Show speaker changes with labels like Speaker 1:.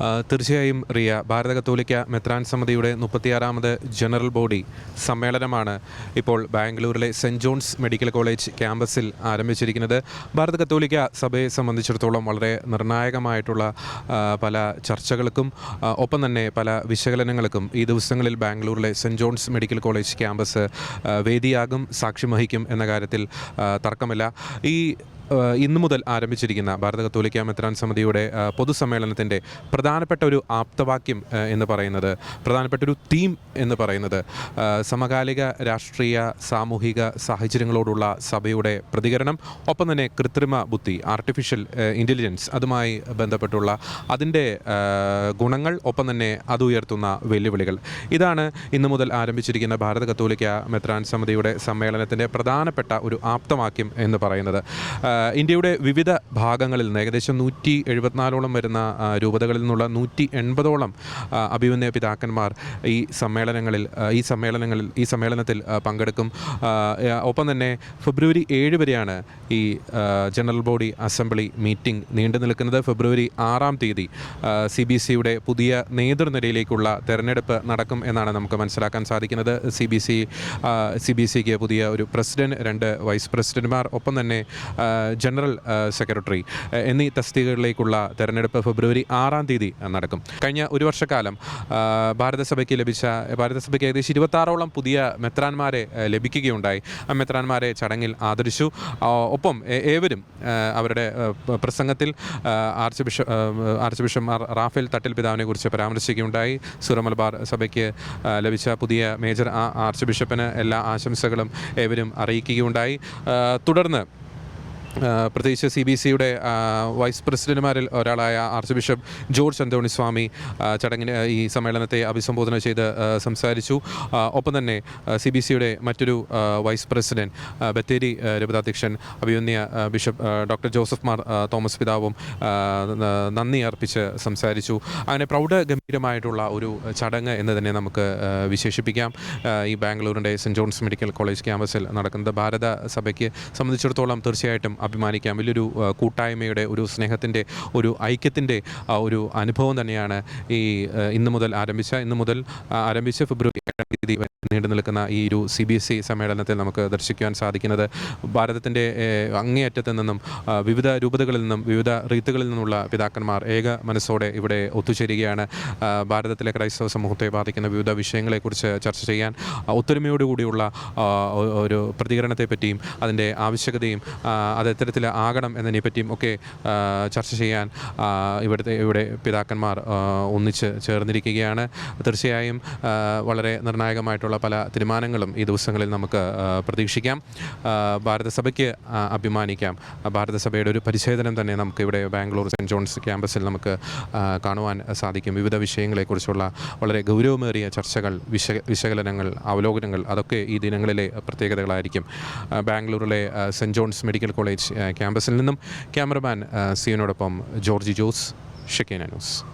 Speaker 1: തീർച്ചയായും റിയ ഭാരത കത്തോലിക്ക മെത്രാൻ സമിതിയുടെ മുപ്പത്തിയാറാമത് ജനറൽ ബോഡി സമ്മേളനമാണ് ഇപ്പോൾ ബാംഗ്ലൂരിലെ സെന്റ് ജോൺസ് മെഡിക്കൽ കോളേജ് ക്യാമ്പസിൽ ആരംഭിച്ചിരിക്കുന്നത്. ഭാരത കത്തോലിക്ക സഭയെ സംബന്ധിച്ചിടത്തോളം വളരെ നിർണായകമായിട്ടുള്ള പല ചർച്ചകൾക്കും ഒപ്പം തന്നെ പല വിശകലനങ്ങൾക്കും ഈ ദിവസങ്ങളിൽ ബാംഗ്ലൂരിലെ Saint John's medical college campus വേദിയാകും സാക്ഷ്യം വഹിക്കും എന്ന കാര്യത്തിൽ തർക്കമില്ല. ഈ ഇന്നു മുതൽ ആരംഭിച്ചിരിക്കുന്ന ഭാരത കത്തോലിക്ക മെത്രാൻ സമിതിയുടെ പൊതുസമ്മേളനത്തിന്റെ പ്രധാനപ്പെട്ട ഒരു ആപ്തവാക്യം എന്ന് പറയുന്നത് പ്രധാനപ്പെട്ട ഒരു തീം എന്ന് പറയുന്നത് സമകാലിക രാഷ്ട്രീയ സാമൂഹിക സാഹചര്യങ്ങളോടുള്ള സഭയുടെ പ്രതികരണം ഒപ്പം തന്നെ കൃത്രിമ ബുദ്ധി ആർട്ടിഫിഷ്യൽ ഇന്റലിജൻസ് അതുമായി ബന്ധപ്പെട്ടുള്ള അതിന്റെ ഗുണങ്ങൾ ഒപ്പം തന്നെ അത് ഉയർത്തുന്ന വെല്ലുവിളികൾ. ഇതാണ് ഇന്നു മുതൽ ആരംഭിച്ചിരിക്കുന്ന ഭാരത കത്തോലിക്ക മെത്രാൻ സമിതിയുടെ സമ്മേളനത്തിന്റെ പ്രധാനപ്പെട്ട ഒരു ആപ്തവാക്യം എന്ന് പറയുന്നത്. ഇന്ത്യയുടെ വിവിധ ഭാഗങ്ങളിൽ നിന്ന് ഏകദേശം നൂറ്റി എഴുപത്തിനാലോളം വരുന്ന രൂപതകളിൽ നിന്നുള്ള നൂറ്റി എൺപതോളം അഭിമന്യ പിതാക്കന്മാർ ഈ സമ്മേളനങ്ങളിൽ ഈ സമ്മേളനങ്ങളിൽ ഈ സമ്മേളനത്തിൽ പങ്കെടുക്കും. ഒപ്പം തന്നെ ഫെബ്രുവരി ഏഴ് വരെയാണ് ഈ ജനറൽ ബോഡി അസംബ്ലി മീറ്റിംഗ് നീണ്ടു നിൽക്കുന്നത്. ഫെബ്രുവരി ആറാം തീയതി സി ബി സിയുടെ പുതിയ നേതൃനിരയിലേക്കുള്ള തെരഞ്ഞെടുപ്പ് നടക്കും എന്നാണ് നമുക്ക് മനസ്സിലാക്കാൻ സാധിക്കുന്നത്. C B C C B സിക്ക് പുതിയ ഒരു പ്രസിഡന്റ് രണ്ട് വൈസ് പ്രസിഡന്റുമാർ ഒപ്പം തന്നെ ജനറൽ സെക്രട്ടറി എന്നീ തസ്തികകളിലേക്കുള്ള തെരഞ്ഞെടുപ്പ് ഫെബ്രുവരി ആറാം തീയതി നടക്കും. കഴിഞ്ഞ ഒരു വർഷക്കാലം ഭാരതസഭയ്ക്ക് ലഭിച്ച ഭാരതസഭയ്ക്ക് ഏകദേശം ഇരുപത്താറോളം പുതിയ മെത്രാന്മാരെ ലഭിക്കുകയുണ്ടായി. ആ മെത്രാന്മാരെ ചടങ്ങിൽ ആദരിച്ചു. ഒപ്പം ഏവരും അവരുടെ പ്രസംഗത്തിൽ archbishop archbishop Rafale Thattil പിതാവിനെ കുറിച്ച് പരാമർശിക്കുകയുണ്ടായി. സുറമലബാർ സഭയ്ക്ക് ലഭിച്ച പുതിയ മേജർ ആർച്ച് ബിഷപ്പിന് എല്ലാ ആശംസകളും ഏവരും അറിയിക്കുകയുണ്ടായി. തുടർന്ന് പ്രത്യേകിച്ച് സി ബി സിയുടെ വൈസ് പ്രസിഡന്റുമാരിൽ ഒരാളായ ആർച്ച് ബിഷപ്പ് ജോർജ് അന്തോണി സ്വാമി ചടങ്ങിന് ഈ സമ്മേളനത്തെ അഭിസംബോധന ചെയ്ത് സംസാരിച്ചു. ഒപ്പം തന്നെ സി ബി സിയുടെ മറ്റൊരു വൈസ് പ്രസിഡന്റ് ബത്തേരി രൂപതാധ്യക്ഷൻ അഭിമന്യ bishop doctor Joseph Mar Thomas പിതാവും നന്ദി അർപ്പിച്ച് സംസാരിച്ചു. അങ്ങനെ പ്രൗഢ ഗംഭീരമായിട്ടുള്ള ഒരു ചടങ്ങ് എന്ന് തന്നെ നമുക്ക് വിശേഷിപ്പിക്കാം. ഈ ബാംഗ്ലൂരിന്റെ സെന്റ് ജോൺസ് മെഡിക്കൽ കോളേജ് ക്യാമ്പസിൽ നടക്കുന്നത് ഭാരത സഭയ്ക്ക് സംബന്ധിച്ചിടത്തോളം തീർച്ചയായിട്ടും അഭിമാനിക്കാം. വലിയൊരു കൂട്ടായ്മയുടെ ഒരു സ്നേഹത്തിന്റെ ഒരു ഐക്യത്തിന്റെ ഒരു അനുഭവം തന്നെയാണ് ഈ ഇന്ന് മുതൽ ആരംഭിച്ച ഇന്ന് മുതൽ ആരംഭിച്ച ഫെബ്രുവരി വരെ നീണ്ടു നിൽക്കുന്ന ഈ ഒരു സി ബി എസ് ഇ സമ്മേളനത്തിൽ നമുക്ക് ദർശിക്കുവാൻ സാധിക്കുന്നത് ഭാരതത്തിന്റെ അങ്ങേയറ്റത്ത് നിന്നും വിവിധ രൂപതകളിൽ നിന്നും വിവിധ റീത്തുകളിൽ നിന്നുള്ള പിതാക്കന്മാർ ഏക മനസ്സോടെ ഇവിടെ ഒത്തുചേരുകയാണ് ഭാരതത്തിലെ ക്രൈസ്തവ സമൂഹത്തെ ബാധിക്കുന്ന വിവിധ വിഷയങ്ങളെക്കുറിച്ച് ചർച്ച ചെയ്യാൻ ഒത്തൊരുമയോടുകൂടിയുള്ള ഒരു പ്രതികരണത്തെപ്പറ്റിയും അതിന്റെ ആവശ്യകതയും അത് എത്തരത്തിൽ ആകണം എന്നതിനെ പറ്റിയും ഒക്കെ ചർച്ച ചെയ്യാൻ ഇവിടുത്തെ ഇവിടെ പിതാക്കന്മാർ ഒന്നിച്ച് ചേർന്നിരിക്കുകയാണ് തീർച്ചയായും വളരെ നിർണായകമായിട്ടുള്ള പല തീരുമാനങ്ങളും ഈ ദിവസങ്ങളിൽ നമുക്ക് പ്രതീക്ഷിക്കാം. ഭാരതസഭയ്ക്ക് അഭിമാനിക്കാം. ഭാരതസഭയുടെ ഒരു പരിച്ഛേദനം തന്നെ നമുക്ക് ഇവിടെ ബാംഗ്ലൂർ സെന്റ് ജോൺസ് ക്യാമ്പസിൽ നമുക്ക് കാണുവാൻ സാധിക്കും. വിവിധ വിഷയങ്ങളെക്കുറിച്ചുള്ള വളരെ ഗൗരവമേറിയ ചർച്ചകൾ വിശ വിശകലനങ്ങൾ അവലോകനങ്ങൾ അതൊക്കെ ഈ ദിനങ്ങളിലെ പ്രത്യേകതകളായിരിക്കും. ബാംഗ്ലൂരിലെ Saint Saint John's medical college ക്യാമ്പസിൽ നിന്നും ക്യാമറമാൻ സീനോടൊപ്പം ജോർജി ജോസ് ഷെക്കീന ന്യൂസ്.